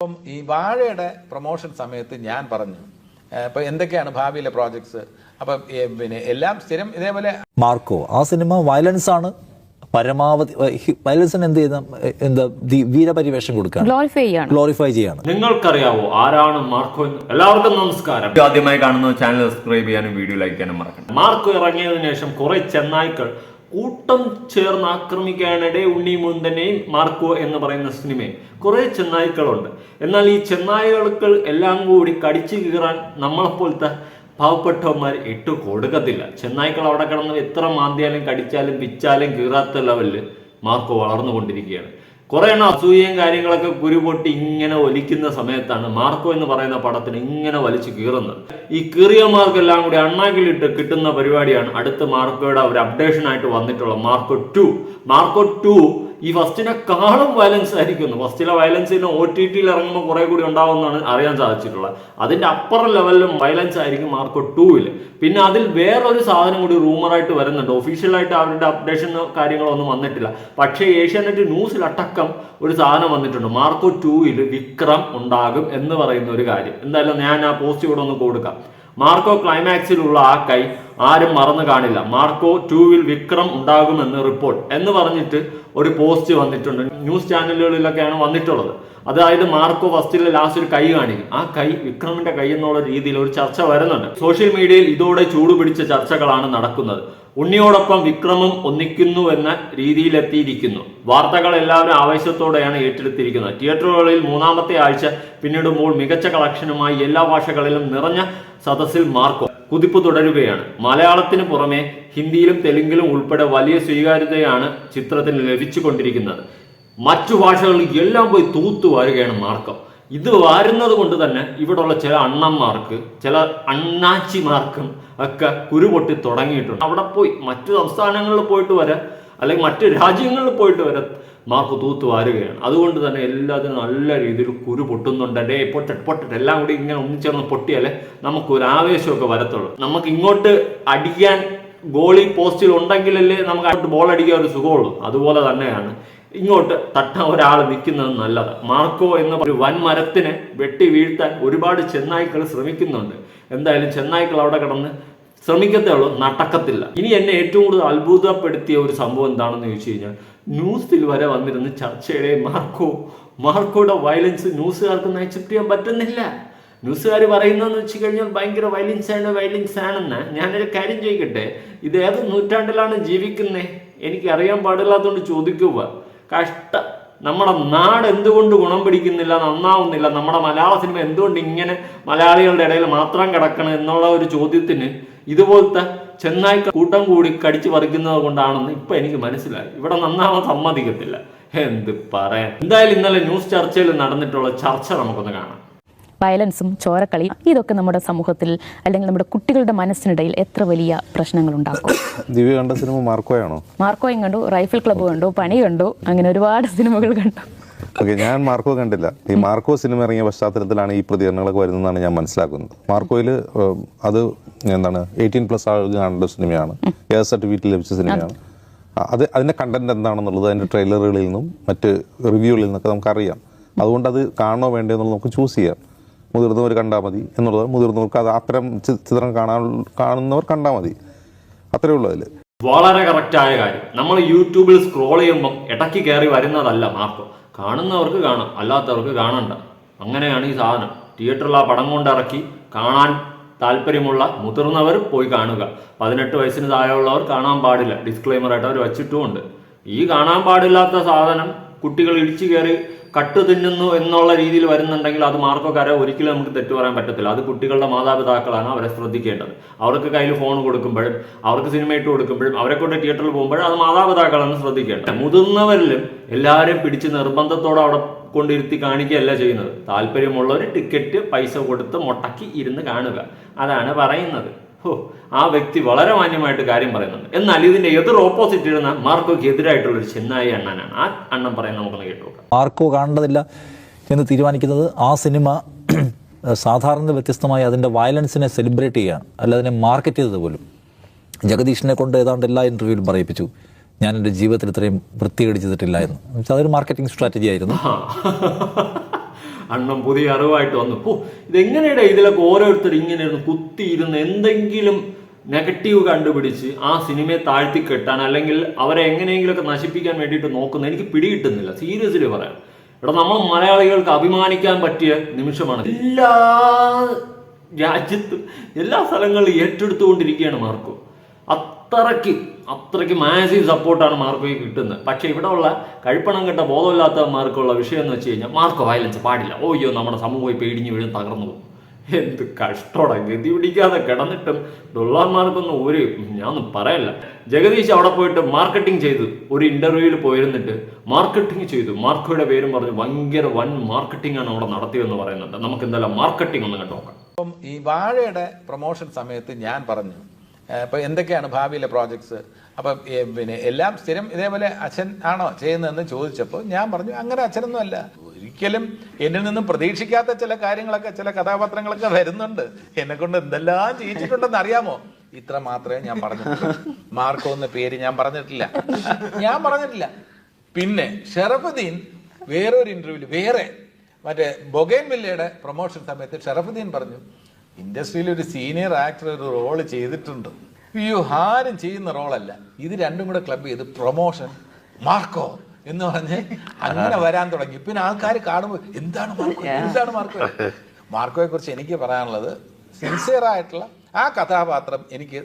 അപ്പം ഈ വാഴയുടെ പ്രൊമോഷൻ സമയത്ത് ഞാൻ പറഞ്ഞു അപ്പൊ ഇപ്പൊ എന്തൊക്കെയാണ് ഭാവിയിലെ പ്രോജക്ട്സ് അപ്പം പിന്നെ എല്ലാം സ്ഥിരം ഇതേപോലെ മാർക്കോ ആ സിനിമ വയലൻസ് ആണ്. പരമാവധി വയലൻസിന് എന്ത് ചെയ്യുന്ന എന്താ വീരപരിവേഷം കൊടുക്കാൻ ഗ്ലോറിഫൈ ചെയ്യാണ്. ഗ്ലോറിഫൈ ചെയ്യാണ്. നിങ്ങൾക്കറിയാവോ ആരാണ് മാർക്കോ എല്ലാവർക്കും നമസ്കാരം. ആദ്യമായി കാണുന്ന ചാനൽ സബ്സ്ക്രൈബ് ചെയ്യാനും വീഡിയോ ലൈക്ക് ചെയ്യാനും മറക്കണം മാർക്കോ ഇറങ്ങിയതിനു ശേഷം കുറെ ചെന്നായ്ക്കൾ കൂട്ടം ചേർന്ന് ആക്രമിക്കാനിടെ ഉണ്ണി മുന്തനെയും മാർക്കോ എന്ന് പറയുന്ന സിനിമയും കുറെ ചെന്നായ്ക്കളുണ്ട്. എന്നാൽ ഈ ചെന്നായ്ക്കൾക്ക് എല്ലാം കൂടി കടിച്ചു കീറാൻ നമ്മളെപ്പോലത്തെ പാവപ്പെട്ടവന്മാർ ഇട്ട് കൊടുക്കത്തില്ല. ചെന്നായ്ക്കൾ അവിടെ കിടന്ന് എത്ര മാന്തിയാലും കടിച്ചാലും പിച്ചാലും കീറാത്ത ലെവലിൽ മാർക്കോ വളർന്നുകൊണ്ടിരിക്കുകയാണ്. കുറെ എണ്ണം അസൂയയും കാര്യങ്ങളൊക്കെ കുരുപൊട്ടി ഇങ്ങനെ ഒലിക്കുന്ന സമയത്താണ് മാർക്കോ എന്ന് പറയുന്ന പടത്തിന് ഇങ്ങനെ വലിച്ചു കീറുന്നത്. ഈ കീറിയന്മാർക്കെല്ലാം കൂടി അണ്ണാക്കിലിട്ട് കിട്ടുന്ന പരിപാടിയാണ് അടുത്ത മാർക്കോയുടെ ഒരു അപ്ഡേഷൻ ആയിട്ട് വന്നിട്ടുള്ള മാർക്കോ ടു മാർക്കോ ടു ഈ ഫസ്റ്റിനെക്കാളും വയലൻസ് ആയിരിക്കുന്നു. ഫസ്റ്റിലെ വയലൻസിന് ഒ ടി ടിയിൽ ഇറങ്ങുമ്പോൾ കുറെ കൂടി ഉണ്ടാവുമെന്നാണ് അറിയാൻ സാധിച്ചിട്ടുള്ളത്. അതിന്റെ അപ്പർ ലെവലിലും വയലൻസ് ആയിരിക്കും മാർക്കോ ടൂവിൽ പിന്നെ അതിൽ വേറൊരു സാധനം കൂടി റൂമറായിട്ട് വരുന്നുണ്ട്. ഒഫീഷ്യലായിട്ട് അവരുടെ അപ്ഡേഷൻ കാര്യങ്ങളൊന്നും വന്നിട്ടില്ല. പക്ഷേ ഏഷ്യാനെറ്റ് ന്യൂസിൽ അടക്കം ഒരു സാധനം വന്നിട്ടുണ്ട്. മാർക്കോ ടൂവിൽ വിക്രം ഉണ്ടാകും എന്ന് പറയുന്ന ഒരു കാര്യം. എന്തായാലും ഞാൻ ആ പോസ്റ്റ് ഇവിടെ ഒന്ന് കൊടുക്കാം. മാർക്കോ ക്ലൈമാക്സിലുള്ള ആ കൈ ആരും മറന്നു കാണില്ല. മാർക്കോ ടൂവിൽ വിക്രം ഉണ്ടാകുമെന്ന് റിപ്പോർട്ട് എന്ന് പറഞ്ഞിട്ട് ഒരു പോസ്റ്റ് വന്നിട്ടുണ്ട്. ന്യൂസ് ചാനലുകളിലൊക്കെയാണ് വന്നിട്ടുള്ളത്. അതായത് മാർക്കോ ഫസ്റ്റിലെ ലാസ്റ്റ് ഒരു കൈ കാണിക്കും. ആ കൈ വിക്രമിന്റെ കൈ എന്നുള്ള രീതിയിൽ ഒരു ചർച്ച വരുന്നുണ്ട്. സോഷ്യൽ മീഡിയയിൽ ഇതോടെ ചൂടുപിടിച്ച ചർച്ചകളാണ് നടക്കുന്നത്. ഉണ്ണിയോടൊപ്പം വിക്രമും ഒന്നിക്കുന്നു എന്ന രീതിയിലെത്തിയിരിക്കുന്നു. വാർത്തകൾ എല്ലാവരും ആവേശത്തോടെയാണ് ഏറ്റെടുത്തിരിക്കുന്നത്. തിയേറ്ററുകളിൽ മൂന്നാമത്തെ ആഴ്ച പിന്നീട് പിന്നിടുമ്പോൾ മികച്ച കളക്ഷനുമായി എല്ലാ ഭാഷകളിലും നിറഞ്ഞ സദസ്സിൽ മാർക്കോ കുതിപ്പ് തുടരുകയാണ്. മലയാളത്തിന് പുറമെ ഹിന്ദിയിലും തെലുങ്കിലും ഉൾപ്പെടെ വലിയ സ്വീകാര്യതയാണ് ചിത്രത്തിന് ലഭിച്ചുകൊണ്ടിരിക്കുന്നത്. മറ്റു ഭാഷകളിൽ എല്ലാം പോയി തൂത്തു വരികയാണ് മാർക്കം. ഇത് വാരുന്നത് കൊണ്ട് തന്നെ ഇവിടെയുള്ള ചില അണ്ണന്മാർക്ക് ചില അണ്ണാച്ചിമാർക്കും ഒക്കെ കുരുപൊട്ടി തുടങ്ങിയിട്ടുണ്ട്. അവിടെ പോയി മറ്റു സംസ്ഥാനങ്ങളിൽ പോയിട്ട് വരെ അല്ലെങ്കിൽ മറ്റു രാജ്യങ്ങളിൽ പോയിട്ട് വരെ മാർക്ക് തൂത്ത് വാരുകയാണ്. അതുകൊണ്ട് തന്നെ എല്ലാത്തിനും നല്ല രീതിയിൽ കുരു പൊട്ടുന്നുണ്ട്. ഡേ പൊട്ടട്ട് പൊട്ടട്ട് എല്ലാം കൂടി ഇങ്ങനെ ഒന്നിച്ചേർന്ന് പൊട്ടിയാലേ നമുക്ക് ഒരു ആവേശമൊക്കെ വരത്തുള്ളൂ. നമുക്ക് ഇങ്ങോട്ട് അടിക്കാൻ ഗോളി പോസ്റ്റിൽ ഉണ്ടെങ്കിലല്ലേ നമുക്ക് അങ്ങോട്ട് ബോൾ അടിക്കാൻ ഒരു സുഖമുള്ളൂ. അതുപോലെ തന്നെയാണ് ഇങ്ങോട്ട് തട്ട ഒരാൾ നിൽക്കുന്നത് നല്ലത്. മാർക്കോ എന്ന ഒരു വൻ മരത്തിനെ വെട്ടി വീഴ്ത്താൻ ഒരുപാട് ചെന്നായ്ക്കൾ ശ്രമിക്കുന്നുണ്ട്. എന്തായാലും ചെന്നായ്ക്കൾ അവിടെ കിടന്ന് ശ്രമിക്കത്തേ ഉള്ളൂ നടക്കത്തില്ല. ഇനി എന്നെ ഏറ്റവും കൂടുതൽ അത്ഭുതപ്പെടുത്തിയ ഒരു സംഭവം എന്താണെന്ന് ചോദിച്ചു കഴിഞ്ഞാൽ ന്യൂസിൽ വരെ വന്നിരുന്ന ചർച്ചയുടെ മാർക്കോ മാർക്കോയുടെ വയലൻസ് ന്യൂസുകാർക്ക് നയിച്ചിട്ട് ചെയ്യാൻ പറ്റുന്നില്ല. ന്യൂസുകാർ പറയുന്നതെന്ന് വെച്ച് കഴിഞ്ഞാൽ ഭയങ്കര വയലൻസ് ആണ് വയലൻസ് ആണെന്ന് ഞാനൊരു കാര്യം ചോദിക്കട്ടെ? ഇത് ഏത് നൂറ്റാണ്ടിലാണ് ജീവിക്കുന്നത് എനിക്ക് അറിയാൻ പാടില്ലാത്തതുകൊണ്ട് ചോദിക്കുക. കഷ്ട. നമ്മുടെ നാട് എന്തുകൊണ്ട് ഗുണം പിടിക്കുന്നില്ല നന്നാവുന്നില്ല നമ്മുടെ മലയാള സിനിമ എന്തുകൊണ്ട് ഇങ്ങനെ മലയാളികളുടെ ഇടയിൽ മാത്രം കിടക്കണം എന്നുള്ള ഒരു ചോദ്യത്തിന് ഇതുപോലത്തെ ചെന്നായി കൂട്ടം കൂടി കടിച്ചു പറിക്കുന്നത് കൊണ്ടാണെന്ന് ഇപ്പൊ എനിക്ക് മനസ്സിലായി. ഇവിടെ നന്നാവാൻ സമ്മതിക്കത്തില്ല. എന്ത് പറയാൻ? എന്തായാലും ഇന്നലെ ന്യൂസ് ചർച്ചയിൽ നടന്നിട്ടുള്ള ചർച്ച നമുക്കൊന്ന് കാണാം. വയലൻസും ചോരക്കളിയും ഇതൊക്കെ നമ്മുടെ സമൂഹത്തിൽ അല്ലെങ്കിൽ നമ്മുടെ കുട്ടികളുടെ മനസ്സിനിടയിൽ എത്ര വലിയ പ്രശ്നങ്ങൾ ഉണ്ടാക്കും ദിവ്യ കണ്ട സിനിമ മാർക്കോയാണോ? മാർക്കോയും കണ്ടു റൈഫിൾ ക്ലബ്ബ് കണ്ടു പണി കണ്ടു അങ്ങനെ ഒരുപാട് സിനിമകൾ കണ്ടു. ഓക്കെ ഞാൻ മാർക്കോ കണ്ടില്ല. ഈ മാർക്കോ സിനിമ ഇറങ്ങിയ പശ്ചാത്തലത്തിലാണ് ഈ പ്രതികരണങ്ങളൊക്കെ വരുന്നതെന്നാണ് ഞാൻ മനസ്സിലാക്കുന്നത്. മാർക്കോയിൽ അത് എന്താണ് എയ്റ്റീൻ പ്ലസ് ആളുകൾ കാണേണ്ട സിനിമയാണ്. എയർ സർട്ടിഫിക്കറ്റ് ലഭിച്ച സിനിമയാണ്. അത്. അതിന്റെ കണ്ടന്റ് എന്താണെന്നുള്ളത് അതിന്റെ ട്രെയിലറുകളിൽ നിന്നും മറ്റ് റിവ്യൂകളിൽ നിന്നൊക്കെ നമുക്കറിയാം. അതുകൊണ്ട് അത് കാണണോ വേണ്ടോ എന്നുള്ളത് നമുക്ക് ചൂസ് ചെയ്യാം. മുതിർന്നവർ കണ്ടാൽ മതി എന്നുള്ളത് മുതിർന്നവർക്ക് അത് അത്തരം ചിത്രം കാണാൻ കാണുന്നവർ കണ്ടാൽ മതി. അത്രേ ഉള്ളൂ അതിൽ വളരെ കറക്റ്റായ കാര്യം. നമ്മൾ യൂട്യൂബിൽ സ്ക്രോൾ ചെയ്യുമ്പം ഇടയ്ക്ക് കയറി വരുന്നതല്ല മാർക്ക്. കാണുന്നവർക്ക് കാണാം അല്ലാത്തവർക്ക് കാണണ്ട. അങ്ങനെയാണ് ഈ സാധനം. തിയേറ്ററിൽ ആ പടം കൊണ്ടിറക്കി കാണാൻ താല്പര്യമുള്ള മുതിർന്നവർ പോയി കാണുക. പതിനെട്ട് വയസ്സിന് താഴെയുള്ളവർ കാണാൻ പാടില്ല. ഡിസ്ക്ലൈമർ ആയിട്ട് അവർ വച്ചിട്ടുമുണ്ട്. ഈ കാണാൻ പാടില്ലാത്ത സാധനം കുട്ടികൾ ഇടിച്ചു കയറി കട്ട് തിന്നുന്നു എന്നുള്ള രീതിയിൽ വരുന്നുണ്ടെങ്കിൽ അത് മാർക്കോക്കാരെ ഒരിക്കലും നമുക്ക് തെറ്റു പറയാൻ പറ്റത്തില്ല. അത് കുട്ടികളുടെ മാതാപിതാക്കളാണ് അവരെ ശ്രദ്ധിക്കേണ്ടത്. അവർക്ക് കയ്യിൽ ഫോൺ കൊടുക്കുമ്പോഴും അവർക്ക് സിനിമ ഇട്ട് കൊടുക്കുമ്പോഴും അവരെ കൊണ്ട് തിയേറ്ററിൽ പോകുമ്പോഴും അത് മാതാപിതാക്കളാണ് ശ്രദ്ധിക്കേണ്ടത്. മുതിർന്നവരിലും എല്ലാവരും പിടിച്ച് നിർബന്ധത്തോടെ അവിടെ കൊണ്ടിരുത്തി കാണിക്കുകയല്ല ചെയ്യുന്നത്. താല്പര്യമുള്ളവർ ടിക്കറ്റ് പൈസ കൊടുത്ത് മുടക്കി ഇരുന്ന് കാണുക. അതാണ് പറയുന്നത്. ഹോ ആ വ്യക്തി വളരെ മാന്യമായിട്ട് കാര്യം പറയുന്നുണ്ട്. എന്നാൽ ഇതിന്റെ എതിർ ഓപ്പോസിറ്റ് ഇരുന്ന മാർക്കോയ്ക്ക് എതിരായിട്ടുള്ള ഒരു ചെന്നായി അണ്ണനാണ്. ആ അണ്ണൻ പറയുന്നത് നമുക്കൊന്ന് കേട്ടു മാർക്കോ കാണേണ്ടതില്ല എന്ന് തീരുമാനിക്കുന്നത് ആ സിനിമ സാധാരണ വ്യത്യസ്തമായി അതിന്റെ വയലൻസിനെ സെലിബ്രേറ്റ് ചെയ്യുകയാണ്. അല്ല അതിനെ മാർക്കറ്റ് ചെയ്തത് പോലും. ജഗദീഷിനെ കൊണ്ട് ഏതാണ്ട് എല്ലാ ഇന്റർവ്യൂവിലും പറയിപ്പിച്ചു. ഞാൻ എന്റെ ജീവിതത്തിൽ ഇത്രയും വൃത്തികേട് ചെയ്തിട്ടില്ല എന്ന്. അതൊരു മാർക്കറ്റിംഗ് സ്ട്രാറ്റജി ആയിരുന്നു. അണ്ണം പുതിയ അറിവായിട്ട് വന്നു. ഓ ഇതെങ്ങനെയാണ് ഇതിലൊക്കെ ഓരോരുത്തർ ഇങ്ങനെ ഇരുന്ന് കുത്തിയിരുന്ന് എന്തെങ്കിലും നെഗറ്റീവ് കണ്ടുപിടിച്ച് ആ സിനിമയെ താഴ്ത്തി കെട്ടാൻ അല്ലെങ്കിൽ അവരെ എങ്ങനെയെങ്കിലുമൊക്കെ നശിപ്പിക്കാൻ വേണ്ടിയിട്ട് നോക്കുന്ന എനിക്ക് പിടികിട്ടുന്നില്ല. സീരിയസ്ലി പറയാം. ഇവിടെ നമ്മൾ മലയാളികൾക്ക് അഭിമാനിക്കാൻ പറ്റിയ നിമിഷമാണ്. എല്ലാ രാജ്യത്തും എല്ലാ സ്ഥലങ്ങളിലും ഏറ്റെടുത്തുകൊണ്ടിരിക്കുകയാണ് മാർക്കോ. അത്രയ്ക്ക് അത്രയ്ക്ക് മാസീവ് സപ്പോർട്ടാണ് മാർക്കോയ്ക്ക് കിട്ടുന്നത്. പക്ഷെ ഇവിടെ ഉള്ള കഴിപ്പണം കെട്ട ബോധമില്ലാത്തവന്മാർക്കുള്ള വിഷയം എന്ന് വെച്ച് കഴിഞ്ഞാൽ മാർക്കോ വയലൻസ് പാടില്ല. ഓയ്യോ നമ്മുടെ സമൂഹം പോയി ഇടിഞ്ഞു വീഴും തകർന്നു പോകും. എന്ത് കഷ്ടോടെ ഗതി പിടിക്കാതെ കിടന്നിട്ടും ഡൊള്ളാർമാർക്കൊന്നും ഒരു ഞാനൊന്നും പറയല്ല. ജഗദീഷ് അവിടെ പോയിട്ട് മാർക്കറ്റിംഗ് ചെയ്തു. ഒരു ഇന്റർവ്യൂവിൽ പോയിരുന്നിട്ട് മാർക്കറ്റിംഗ് ചെയ്തു. മാർക്കോയുടെ പേരും പറഞ്ഞു ഭയങ്കര വൻ മാർക്കറ്റിംഗ് ആണ് അവിടെ നടത്തിയെന്ന് പറയുന്നുണ്ട്. നമുക്ക് എന്തായാലും മാർക്കറ്റിംഗ് ഒന്ന് കണ്ടു നോക്കാം ഈ വാഴയുടെ പ്രൊമോഷൻ സമയത്ത് ഞാൻ പറഞ്ഞു ഇപ്പൊ എന്തൊക്കെയാണ് ഭാവിയിലെ പ്രോജക്ട്സ്? അപ്പം പിന്നെ എല്ലാം സ്ഥിരം ഇതേപോലെ അച്ഛൻ ആണോ ചെയ്യുന്നതെന്ന് ചോദിച്ചപ്പോൾ ഞാൻ പറഞ്ഞു അങ്ങനെ അച്ഛനൊന്നും അല്ല ഒരിക്കലും എന്നിൽ നിന്നും പ്രതീക്ഷിക്കാത്ത ചില കാര്യങ്ങളൊക്കെ ചില കഥാപാത്രങ്ങളൊക്കെ വരുന്നുണ്ട്. എന്നെ കൊണ്ട് എന്തെല്ലാം ചെയ്യിച്ചിട്ടുണ്ടെന്ന് അറിയാമോ? ഇത്ര മാത്രമേ ഞാൻ പറഞ്ഞിട്ടുള്ളൂ. മാർക്കോ എന്ന പേര് ഞാൻ പറഞ്ഞിട്ടില്ല. ഞാൻ പറഞ്ഞിട്ടില്ല. പിന്നെ ഷറഫുദ്ദീൻ വേറൊരു ഇന്റർവ്യൂവിൽ വേറെ മറ്റേ ബൊഗൈൻ വില്ലയുടെ പ്രൊമോഷൻ സമയത്ത് ഷറഫുദ്ദീൻ പറഞ്ഞു ഇൻഡസ്ട്രിയിൽ ഒരു സീനിയർ ആക്ടർ ഒരു റോൾ ചെയ്തിട്ടുണ്ട്. അയ്യോ ആരും ചെയ്യുന്ന റോളല്ല. ഇത് രണ്ടും കൂടെ ക്ലബ് ചെയ്ത് പ്രൊമോഷൻ മാർക്കോ എന്ന് പറഞ്ഞ് അങ്ങനെ വരാൻ തുടങ്ങി. പിന്നെ ആൾക്കാർ കാണുമ്പോൾ എന്താണ് മാർക്കോ? എന്താണ് മാർക്കോ? മാർക്കോയെ കുറിച്ച് എനിക്ക് പറയാനുള്ളത് സിൻസിയർ ആയിട്ടുള്ള ആ കഥാപാത്രം എനിക്ക്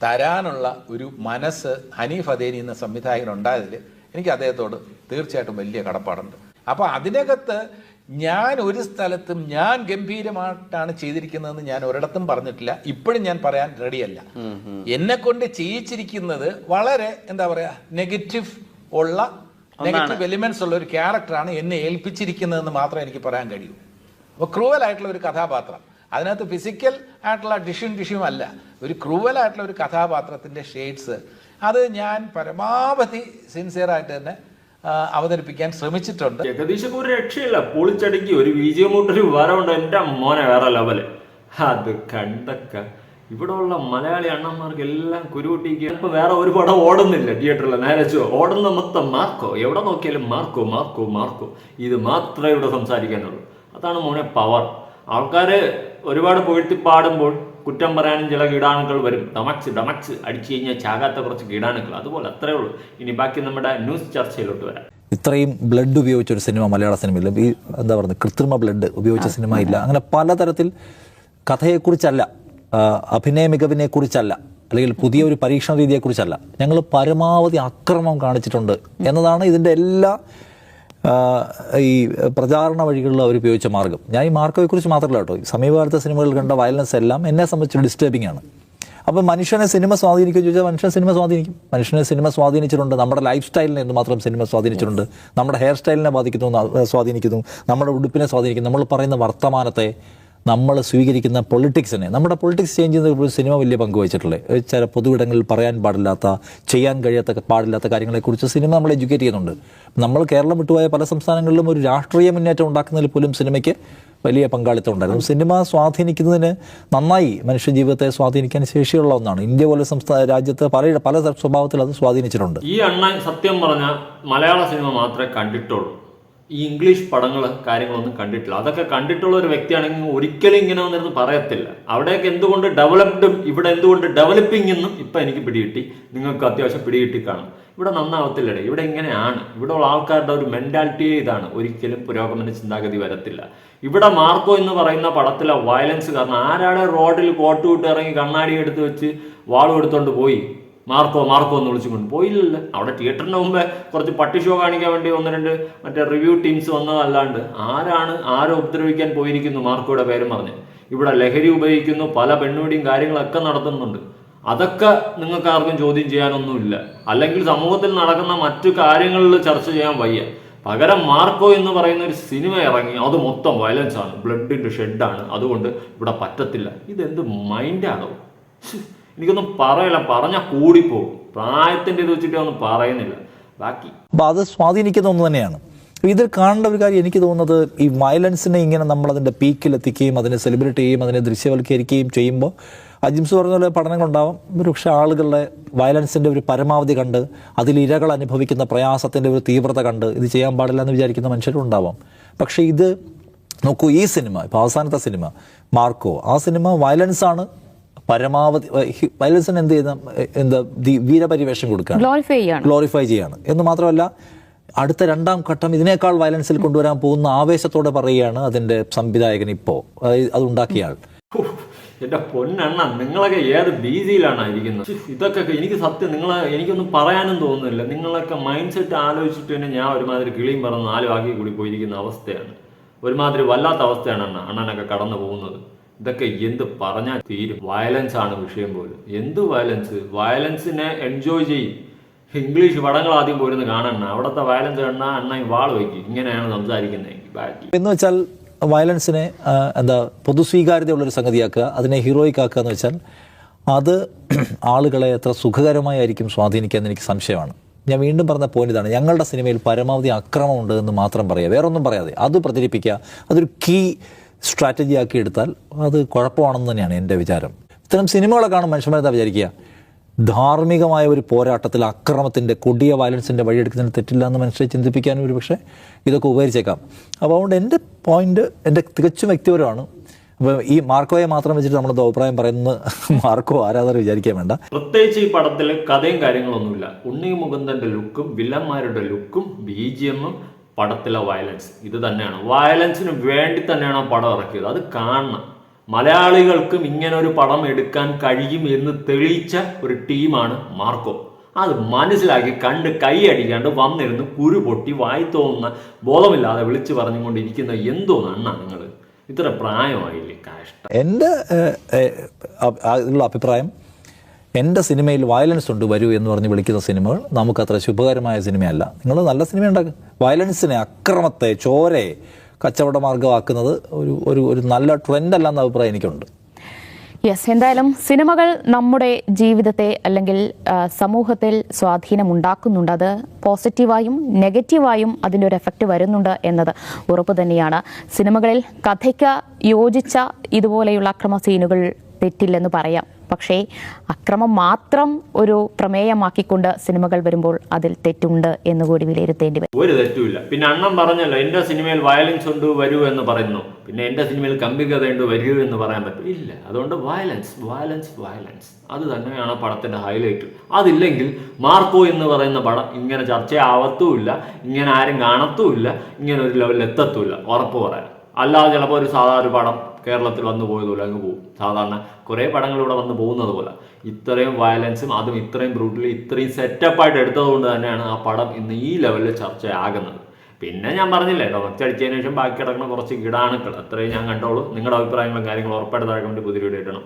തരാനുള്ള ഒരു മനസ്സ് ഹനീഫ് അദേനി എന്ന സംവിധായകൻ ഉണ്ടായതിൽ എനിക്ക് അദ്ദേഹത്തോട് തീർച്ചയായിട്ടും വലിയ കടപ്പാടുണ്ട്. അപ്പോൾ അതിനകത്ത് ഞാൻ ഒരു സ്ഥലത്തും ഞാൻ ഗംഭീരമായിട്ടാണ് ചെയ്തിരിക്കുന്നതെന്ന് ഞാൻ ഒരിടത്തും പറഞ്ഞിട്ടില്ല. ഇപ്പോഴും ഞാൻ പറയാൻ റെഡിയല്ല. എന്നെ കൊണ്ട് ചെയ്യിച്ചിരിക്കുന്നത് വളരെ എന്താ പറയാ നെഗറ്റീവ് ഉള്ള നെഗറ്റീവ് എലിമെന്റ്സ് ഉള്ള ഒരു ക്യാരക്ടറാണ് എന്നെ ഏൽപ്പിച്ചിരിക്കുന്നതെന്ന് മാത്രമേ എനിക്ക് പറയാൻ കഴിയൂ. അപ്പോൾ ക്രൂവൽ ആയിട്ടുള്ള ഒരു കഥാപാത്രം. അതിനകത്ത് ഫിസിക്കൽ ആയിട്ടുള്ള ഡിഷ്യും ഡിഷ്യും അല്ല. ഒരു ക്രൂവൽ ആയിട്ടുള്ള ഒരു കഥാപാത്രത്തിന്റെ ഷെയ്ഡ്സ് അത് ഞാൻ പരമാവധി സിൻസിയർ ആയിട്ട് തന്നെ അവതരിപ്പിക്കാൻ ശ്രമിച്ചിട്ടുണ്ട്. ജഗദീശ് ഒരു രക്ഷയില്ല. പൊളിച്ചടുക്കി ഒരു വിജയമൂട്ടൊരു ഉണ്ട് എന്റെ മോനെ വേറെ ലെവൽ അത് കണ്ടക്ക ഇവിടെ ഉള്ള മലയാളി അണ്ണന്മാർക്ക് എല്ലാം കുരുകൂട്ടിക്ക് ഇപ്പൊ വേറെ ഒരു പടം ഓടുന്നില്ല തിയേറ്ററിൽ നേരെ വെച്ചു ഓടുന്ന മൊത്തം മാർക്കോ. എവിടെ നോക്കിയാലും മാർക്കോ മാർക്കോ മാർക്കോ. ഇത് മാത്രമേ ഇവിടെ സംസാരിക്കാനുള്ളൂ. അതാണ് മോനെ പവർ ആൾക്കാര് ഒരുപാട് പുകഴ്ത്തി പാടുമ്പോൾ കുറ്റം പറയാനും ചില കീടാണുക്കൾ വരും. ഡമക്സ് ഡമക്സ് അടിച്ചു കഴിഞ്ഞാൽ ചാകാത്ത കുറച്ച് കീടാണുക്കൾ. അതുപോലെ അത്രേ ഉള്ളൂ. ഇനി ബാക്കി നമ്മുടെ ന്യൂസ് ചർച്ചയിലോട്ട് വരാം. ഇത്രയും ബ്ലഡ് ഉപയോഗിച്ച ഒരു സിനിമ മലയാള സിനിമയിൽ ഈ എന്താ പറയുന്നത് കൃത്രിമ ബ്ലഡ് ഉപയോഗിച്ച സിനിമ ഇല്ല. അങ്ങനെ പലതരത്തിൽ കഥയെക്കുറിച്ചല്ല അഭിനയ മികവിനെക്കുറിച്ചല്ല അല്ലെങ്കിൽ പുതിയ ഒരു പരീക്ഷണ രീതിയെക്കുറിച്ചല്ല ഞങ്ങൾ പരമാവധി അക്രമം കാണിച്ചിട്ടുണ്ട് എന്നതാണ് ഇതിന്റെ എല്ലാ ഈ പ്രചാരണ വഴികളിൽ അവർ ഉപയോഗിച്ച മാർഗം ഞാൻ ഈ മാർക്കോയെക്കുറിച്ച് മാത്രമല്ല കേട്ടോ. സമീപകാലത്തെ സിനിമകളിൽ കണ്ട വയലൻസ് എല്ലാം എന്നെ സംബന്ധിച്ച് ഡിസ്റ്റർബിംഗ് ആണ്. അപ്പം മനുഷ്യനെ സിനിമ സ്വാധീനിക്കും ചോദിച്ചാൽ മനുഷ്യനെ സിനിമ സ്വാധീനിക്കും. മനുഷ്യനെ സിനിമ സ്വാധീനിച്ചിട്ടുണ്ട്. നമ്മുടെ ലൈഫ് സ്റ്റൈലിനെ എന്തുമാത്രം സിനിമ സ്വാധീനിച്ചിട്ടുണ്ട്. നമ്മുടെ ഹെയർ സ്റ്റൈലിനെ ബാധിക്കുന്നു സ്വാധീനിക്കുന്നു. നമ്മുടെ ഉടുപ്പിനെ സ്വാധീനിക്കുന്നു. നമ്മൾ പറയുന്ന വർത്തമാനത്തെ നമ്മൾ സ്വീകരിക്കുന്ന പൊളിറ്റിക്സിനെ നമ്മുടെ പൊളിറ്റിക്സ് ചേഞ്ച് ചെയ്യുന്ന സിനിമ വലിയ പങ്ക് വഹിച്ചിട്ടുള്ളത് ചില പൊതുവിടങ്ങളിൽ പറയാൻ പാടില്ലാത്ത ചെയ്യാൻ കഴിയാത്ത പാടില്ലാത്ത കാര്യങ്ങളെക്കുറിച്ച് സിനിമ നമ്മൾ എഡ്യൂക്കേറ്റ് ചെയ്യുന്നുണ്ട്. നമ്മൾ കേരളം വിട്ടുപോയ പല സംസ്ഥാനങ്ങളിലും ഒരു രാഷ്ട്രീയ മുന്നേറ്റം ഉണ്ടാക്കുന്നതിൽ പോലും സിനിമയ്ക്ക് വലിയ പങ്കാളിത്തം ഉണ്ടായിരുന്നു. സിനിമ സ്വാധീനിക്കുന്നതിന് നന്നായി മനുഷ്യജീവിതത്തെ സ്വാധീനിക്കാൻ ശേഷിയുള്ള ഒന്നാണ്. ഇന്ത്യ പോലെ സംസ്ഥാന രാജ്യത്ത് പല പല സ്വഭാവത്തിൽ അത് സ്വാധീനിച്ചിട്ടുണ്ട്. ഈ അണ്ണൻ സത്യം പറഞ്ഞ മലയാള സിനിമ മാത്രമേ കണ്ടിട്ടുള്ളൂ. ഈ ഇംഗ്ലീഷ് പടങ്ങൾ കാര്യങ്ങളൊന്നും കണ്ടിട്ടില്ല. അതൊക്കെ കണ്ടിട്ടുള്ള ഒരു വ്യക്തിയാണെങ്കിൽ ഒരിക്കലും ഇങ്ങനെ ഒന്നിരുന്ന് പറയത്തില്ല. അവിടെയൊക്കെ എന്തുകൊണ്ട് ഡെവലപ്ഡും ഇവിടെ എന്തുകൊണ്ട് ഡെവലപ്പിംഗ് എന്നും ഇപ്പം എനിക്ക് പിടികിട്ടി. നിങ്ങൾക്ക് അത്യാവശ്യം പിടികിട്ടി കാണും. ഇവിടെ നന്നാവത്തില്ലടേ. ഇവിടെ ഇങ്ങനെയാണ്. ഇവിടെ ഉള്ള ആൾക്കാരുടെ ഒരു മെന്റാലിറ്റിയെ ഇതാണ്. ഒരിക്കലും പുരോഗമന ചിന്താഗതി വരത്തില്ല. ഇവിടെ മാർക്കോ എന്ന് പറയുന്ന പടത്തിലെ വയലൻസ് കാരണം ആരാടെ റോഡിൽ കോട്ട് വിട്ട് ഇറങ്ങി കണ്ണാടി എടുത്ത് വെച്ച് വാളും എടുത്തുകൊണ്ട് പോയി. മാർക്കോ മാർക്കോ എന്ന് വിളിച്ചുകൊണ്ട് പോയില്ലല്ലോ അവിടെ തിയേറ്ററിന് മുമ്പേ കുറച്ച് പട്ടി ഷോ കാണിക്കാൻ വേണ്ടി ഒന്ന് രണ്ട് മറ്റേ റിവ്യൂ ടീംസ് വന്നതല്ലാണ്ട് ആരാണ് ആരെ ഉപദ്രവിക്കാൻ പോയിരിക്കുന്നു മാർക്കോയുടെ പേരും പറഞ്ഞ്. ഇവിടെ ലഹരി ഉപയോഗിക്കുന്നു പല പെണ്ണുപിടിയും കാര്യങ്ങളൊക്കെ നടത്തുന്നുണ്ട്. അതൊക്കെ നിങ്ങൾക്ക് ആർക്കും ചോദ്യം ചെയ്യാനൊന്നുമില്ല. അല്ലെങ്കിൽ സമൂഹത്തിൽ നടക്കുന്ന മറ്റു കാര്യങ്ങളിൽ ചർച്ച ചെയ്യാൻ വയ്യ. പകരം മാർക്കോ എന്ന് പറയുന്ന ഒരു സിനിമ ഇറങ്ങി അത് മൊത്തം വയലൻസ് ആണ്. ബ്ലഡിന്റെ ഷെഡാണ് അതുകൊണ്ട് ഇവിടെ പറ്റത്തില്ല. ഇതെന്ത് മൈൻഡാണോ എനിക്കൊന്നും പറയല പറഞ്ഞാൽ കൂടിപ്പോകും പ്രായത്തിന്റെ ഇത് വെച്ചിട്ട് ഒന്നും പറയുന്നില്ല. ബാക്കി. അപ്പോൾ അത് സ്വാധീനിക്കുന്ന ഒന്ന് തന്നെയാണ്. ഇതിൽ കാണേണ്ട ഒരു കാര്യം എനിക്ക് തോന്നുന്നത് ഈ വയലൻസിനെ ഇങ്ങനെ നമ്മൾ അതിന്റെ പീക്കിലെത്തിക്കുകയും അതിനെ സെലിബ്രേറ്റ് ചെയ്യുകയും അതിനെ ദൃശ്യവൽക്കരിക്കുകയും ചെയ്യുമ്പോൾ അജിംസ് പറഞ്ഞ പോലെ പഠനങ്ങളുണ്ടാവും ഒരുപക്ഷെ ആളുകളുടെ വയലൻസിന്റെ ഒരു പരമാവധി കണ്ട് അതിൽ ഇരകൾ അനുഭവിക്കുന്ന പ്രയാസത്തിന്റെ ഒരു തീവ്രത കണ്ട് ഇത് ചെയ്യാൻ പാടില്ല എന്ന് വിചാരിക്കുന്ന മനുഷ്യരും ഉണ്ടാവാം പക്ഷേ ഇത് നോക്കൂ ഈ സിനിമ ഇപ്പോൾ അവസാനത്തെ സിനിമ മാർക്കോ ആ സിനിമ വയലൻസ് ആണ്. പരമാവധി വയലൻസിന് എന്ത് ചെയ്യുന്ന എന്താ ദി- വീരപരിവേഷം കൊടുക്കുകയാണ്. ഗ്ലോറിഫൈ ചെയ്യാണ്. ഗ്ലോറിഫൈ ചെയ്യാണ്. എന്ന് മാത്രമല്ല അടുത്ത രണ്ടാം ഘട്ടം ഇതിനേക്കാൾ വയലൻസിൽ കൊണ്ടുവരാൻ പോകുന്ന ആവേശത്തോടെ പറയുകയാണ് അതിന്റെ സംവിധായകൻ ഇപ്പോൾ അത് ഉണ്ടാക്കിയ ആൾ. എന്റെ പൊന്നെണ്ണ നിങ്ങളൊക്കെ ഏത് ബീസിയിലാണ് ഇരിക്കുന്നത്? ഇതൊക്കെ എനിക്ക് സത്യം നിങ്ങളെ എനിക്കൊന്നും പറയാനും തോന്നുന്നില്ല. നിങ്ങളൊക്കെ മൈൻഡ് സെറ്റ് ആലോചിച്ചിട്ട് തന്നെ ഞാൻ ഒരുമാതിരി കിളിയും പറഞ്ഞ് നാല് വാക്കി കൂടി പോയിരിക്കുന്ന അവസ്ഥയാണ്. ഒരുമാതിരി വല്ലാത്ത അവസ്ഥയാണ് അണ്ണ അണ്ണനൊക്കെ കടന്നു പോകുന്നത്. ഇതൊക്കെ എന്ത് പറഞ്ഞാൽ തീരും. വയലൻസ് ആണ് വിഷയം പോലും. എന്ത് വയലൻസ് വയലൻസിനെ എൻജോയ് ചെയ്യും ഇംഗ്ലീഷ് പടങ്ങൾ ആദ്യം പോരുന്ന് കാണണ അവിടുത്തെ വയലൻസ് കണ്ണ അണ്ണ വാൾ വയ്ക്കും. ഇങ്ങനെയാണ് സംസാരിക്കുന്നത് ബാക്കി എന്ന് വെച്ചാൽ വയലൻസിനെ എന്താ പൊതുസ്വീകാര്യതയുള്ളൊരു സംഗതിയാക്കുക അതിനെ ഹീറോയിക് ആക്കുക എന്ന് വെച്ചാൽ അത് ആളുകളെ എത്ര സുഖകരമായിരിക്കും സ്വാധീനിക്കുക എനിക്ക് സംശയമാണ്. ഞാൻ വീണ്ടും പറഞ്ഞ പോയിന്റ് ഇതാണ്. ഞങ്ങളുടെ സിനിമയിൽ പരമാവധി അക്രമമുണ്ട് എന്ന് മാത്രം പറയുക വേറൊന്നും പറയാതെ അത് പ്രചരിപ്പിക്കുക അതൊരു കീ സ്ട്രാറ്റജി ആക്കി എടുത്താൽ അത് കുഴപ്പമാണെന്ന് തന്നെയാണ് എന്റെ വിചാരം. ഇത്തരം സിനിമകളെ കാണും മനുഷ്യന്മാരെന്താ വിചാരിക്കുക? ധാർമ്മികമായ ഒരു പോരാട്ടത്തിൽ അക്രമത്തിന്റെ കൊടിയ വയലൻസിന്റെ വഴിയെടുക്കുന്നതിന് തെറ്റില്ല എന്ന് മനുഷ്യരെ ചിന്തിപ്പിക്കാനും ഒരു പക്ഷേ ഇതൊക്കെ ഉപകരിച്ചേക്കാം. അപ്പോൾ അതുകൊണ്ട് എന്റെ പോയിന്റ് എന്റെ തികച്ചും വ്യക്തിപരമാണ്. അപ്പോൾ ഈ മാർക്കോയെ മാത്രം വെച്ചിട്ട് നമ്മളത് അഭിപ്രായം പറയുന്നത്? മാർക്കോ ആരാധകർ വിചാരിക്കാൻ വേണ്ട. പ്രത്യേകിച്ച് ഈ പടത്തിൽ കഥയും കാര്യങ്ങളൊന്നുമില്ല. ഉണ്ണി മുകുന്ദന്റെ ലുക്കും വില്ലന്മാരുടെ ലുക്കും ബി ജി എമ്മും പടത്തിലെ വയലൻസ് ഇത് തന്നെയാണ്. വയലൻസിന് വേണ്ടി തന്നെയാണ് പടം ഇറക്കിയത്. അത് കാണണം മലയാളികൾക്കും ഇങ്ങനെ ഒരു പടം എടുക്കാൻ കഴിയും എന്ന് തെളിയിച്ച ഒരു ടീമാണ് മാർക്കോ. അത് മനസ്സിലാക്കി കണ്ട് കൈയടിക്കാണ്ട് വന്നിരുന്ന് കുരു പൊട്ടി വായി തോന്നുന്ന ബോധമില്ലാതെ വിളിച്ചു പറഞ്ഞുകൊണ്ടിരിക്കുന്ന എന്തോ അണ്ണ നിങ്ങൾ ഇത്ര പ്രായമായില്ലേ? കഷ്ടം എന്റെ അഭിപ്രായം? എന്റെ സിനിമയിൽ വയലൻസ് ഉണ്ട് വരൂ എന്ന് പറഞ്ഞ് വിളിക്കുന്ന സിനിമകൾ നമുക്കത്ര ശുഭകരമായ സിനിമയല്ല. നിങ്ങൾ നല്ല സിനിമ ഉണ്ടാക്കുക വയലൻസിനെ അക്രമത്തെ ചോരയെ കച്ചവട മാർഗമാക്കുന്നത് ഒരു ഒരു ഒരു നല്ല ട്രെൻഡല്ല എന്ന അഭിപ്രായം എനിക്കുണ്ട്. യെസ് എന്തായാലും സിനിമകൾ നമ്മുടെ ജീവിതത്തെ അല്ലെങ്കിൽ സമൂഹത്തിൽ സമൂഹത്തിൽ സ്വാധീനമുണ്ടാക്കുന്നുണ്ട്. അത് പോസിറ്റീവായും നെഗറ്റീവായും അതിന്റെ ഒരു എഫക്റ്റ് വരുന്നുണ്ട് എന്നത് ഉറപ്പ് തന്നെയാണ്. സിനിമകളിൽ കഥയ്ക്ക് യോജിച്ച ഇതുപോലെയുള്ള അക്രമ സീനുകൾ തെറ്റില്ലെന്ന് പറയാം. പക്ഷേ അക്രമം മാത്രം ഒരു പ്രമേയമാക്കിക്കൊണ്ട് സിനിമകൾ വരുമ്പോൾ അതിൽ തെറ്റുണ്ട് എന്ന് കൂടി വിലയിരുത്തേണ്ടി വരും. ഒരു തെറ്റുമില്ല. പിന്നെ അണ്ണം പറഞ്ഞല്ലോ എന്റെ സിനിമയിൽ വയലൻസ് ഉണ്ട് വരൂ എന്ന് പറയുന്നു. പിന്നെ എന്റെ സിനിമയിൽ കമ്പികത ഉണ്ട് വരൂ എന്ന് പറയാൻ പറ്റും. ഇല്ല അതുകൊണ്ട് വയലൻസ് വയലൻസ് വയലൻസ്. അത് തന്നെയാണ് പടത്തിന്റെ ഹൈലൈറ്റ്. അതില്ലെങ്കിൽ മാർക്കോ എന്ന് പറയുന്ന പടം ഇങ്ങനെ ചർച്ചയാവത്തുമില്ല ഇങ്ങനെ ആരും കാണത്തുമില്ല ഇങ്ങനെ ഒരു ലെവലിൽ എത്തത്തുമില്ല ഉറപ്പ് പറയാൻ. അല്ലാതെ ചിലപ്പോൾ ഒരു സാധാരണ പടം കേരളത്തിൽ വന്നു പോയതുപോലെ അങ്ങ് പോകും. സാധാരണ കുറേ പടങ്ങൾ ഇവിടെ വന്ന് പോകുന്നത് പോലെ. ഇത്രയും വയലൻസും അതും ഇത്രയും ബ്രൂട്ടലി ഇത്രയും സെറ്റപ്പായിട്ട് എടുത്തതുകൊണ്ട് തന്നെയാണ് ആ പടം ഇന്ന് ഈ ലെവലിൽ ചർച്ചയാകുന്നത്. പിന്നെ ഞാൻ പറഞ്ഞില്ലേ ഡൊമക്സ് അടിച്ചതിന് ശേഷം ബാക്കി കിടക്കുന്ന കുറച്ച് കിടാണുക്കൾ. അത്രയും ഞാൻ കണ്ടോളൂ. നിങ്ങളുടെ അഭിപ്രായങ്ങളും കാര്യങ്ങളും ഉറപ്പായിട്ട് താഴെ കൊണ്ട് പുതിയ വീഡിയോ ഇടണം.